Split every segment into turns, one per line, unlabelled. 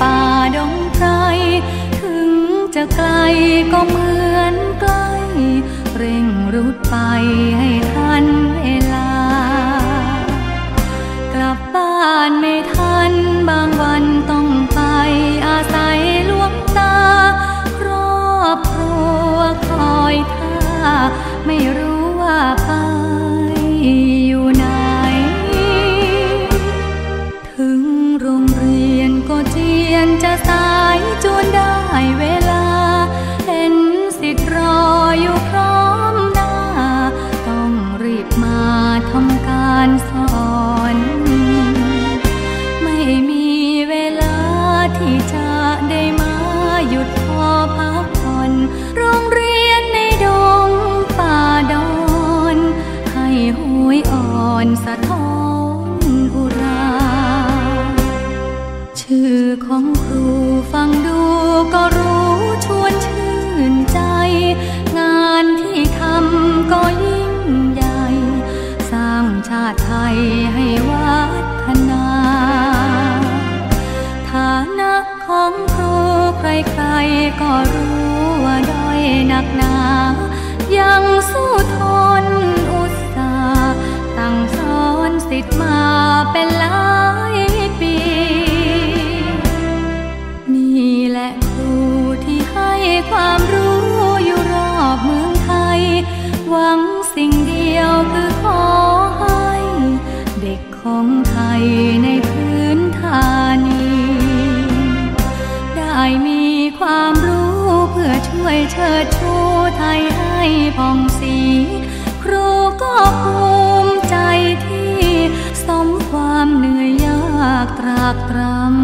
ป่าดงไพรถึงจะไกลก็เหมือนใกล้เร่งรุดไปให้ทันเวลากลับบ้านไม่ จะสายจวนได้เวลา เห็นสิทธิ์รออยู่พร้อมหน้า ต้องรีบมาทำการสอน ไม่มีเวลาที่จะได้มาหยุดพอพักผ่อนโรงเรียนในดงป่าดอน ให้หวยอ่อนสะท้อนอุรา ชื่อของครูฟังดูก็รู้ชวนชื่นใจ งานที่ทำก็ยิ่งใหญ่ สร้างชาติไทยให้วัฒนาฐานะของครูใครๆก็ร ความรู้เพื่อช่วยเชิดชูไทยให้ผ่องสี ครูก็ภูมิใจที่สมความเหนื่อยยากตรากตรำ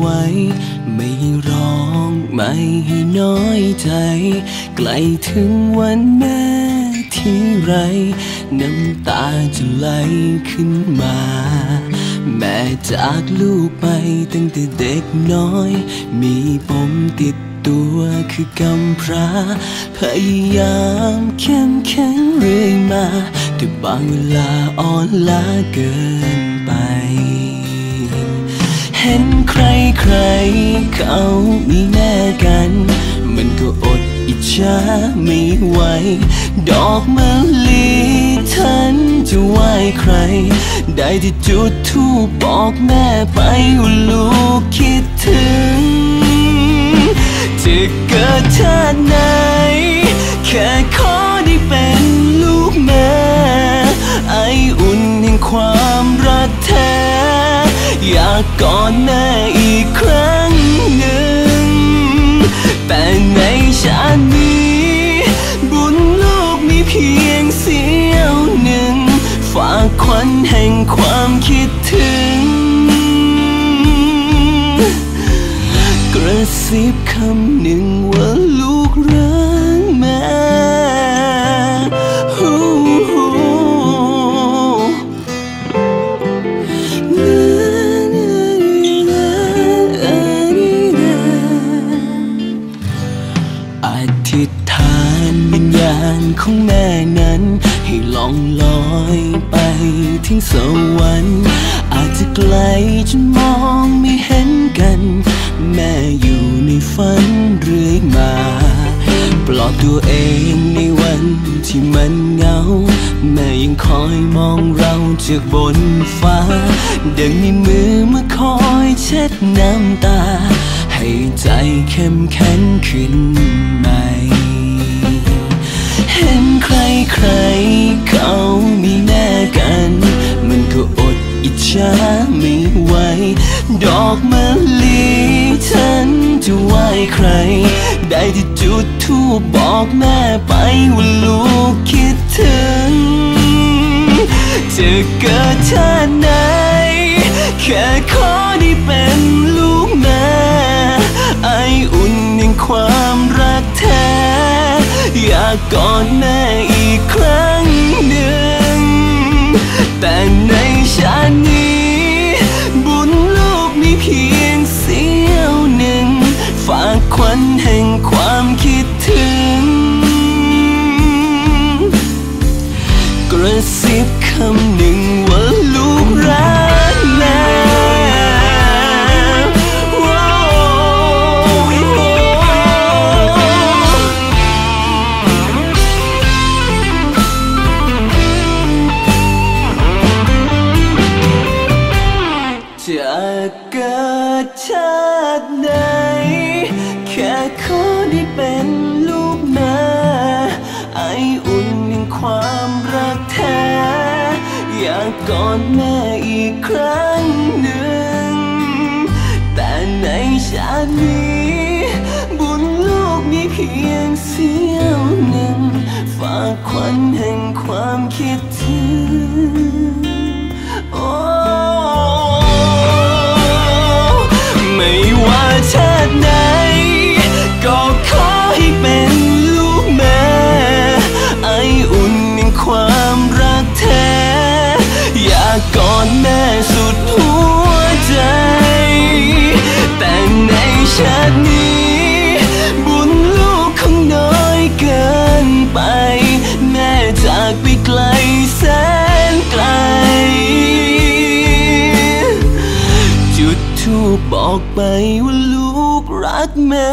ไว้ ไม่ร้องไม่ให้น้อยใจ ใกล้ถึงวันแม่ที่ไร น้ำตาจะไหลขึ้นมา แม่จากลูกไปตั้งแต่เด็กน้อย มีปมติดตัวคือกำพร้า พยายามเข้มแข็งเรื่อยมา แต่บางเวลาอ่อนล้าเกินไป ใครเขามีแน่กัน มันก็อดอิจฉาไม่ไหว ดอกมะลิฉันจะไหวใคร ได้ที่จุดทูปบอกแม่ไปว่าลูกคิดถึง จะเกิดชาติไหน แค่ขอได้เป็นลูกแม่ ไออุ่นแห่งความรักแท้ากกอดแม่อีกครั้งหนึ่ง แต่ในชาตินี้ บุญโลกมีเพียงเสี้ยวหนึ่ง ฝากควันแห่งความคิดถึง กระซิบคำหนึ่งว่าลู อยู่ในฝันเรื่อยมา ปลอบตัวเองในวันที่มันเหงา แม่ยังคอยมองเราจากบนฟ้า ดังมีมือมาคอยเช็ดน้ำตา ให้ใจเข้มแข็งขึ้นใหม่เห็นใครใครๆเขามีแน่กัน มันก็อดอิจฉาไม่ไหวดอกมะลิ ใคร ได้ที่จุดทูบอกแม่ไปว่าลูกคิดถึง จะเกิดชาติไหน แค่ขอได้เป็นลูกแม่ ไออุ่นแห่งความรักแท้ อยากกอดแม่อีกครั้งหนึ่ง แต่ในชาตินี้ ซิบ อดแม่อีกครั้งหนึ่ง แต่ในชาตินี้ บุญลูกมีเพียงเสี้ยวหนึ่งฝากควัน บอกไปว่าลูกรักแม่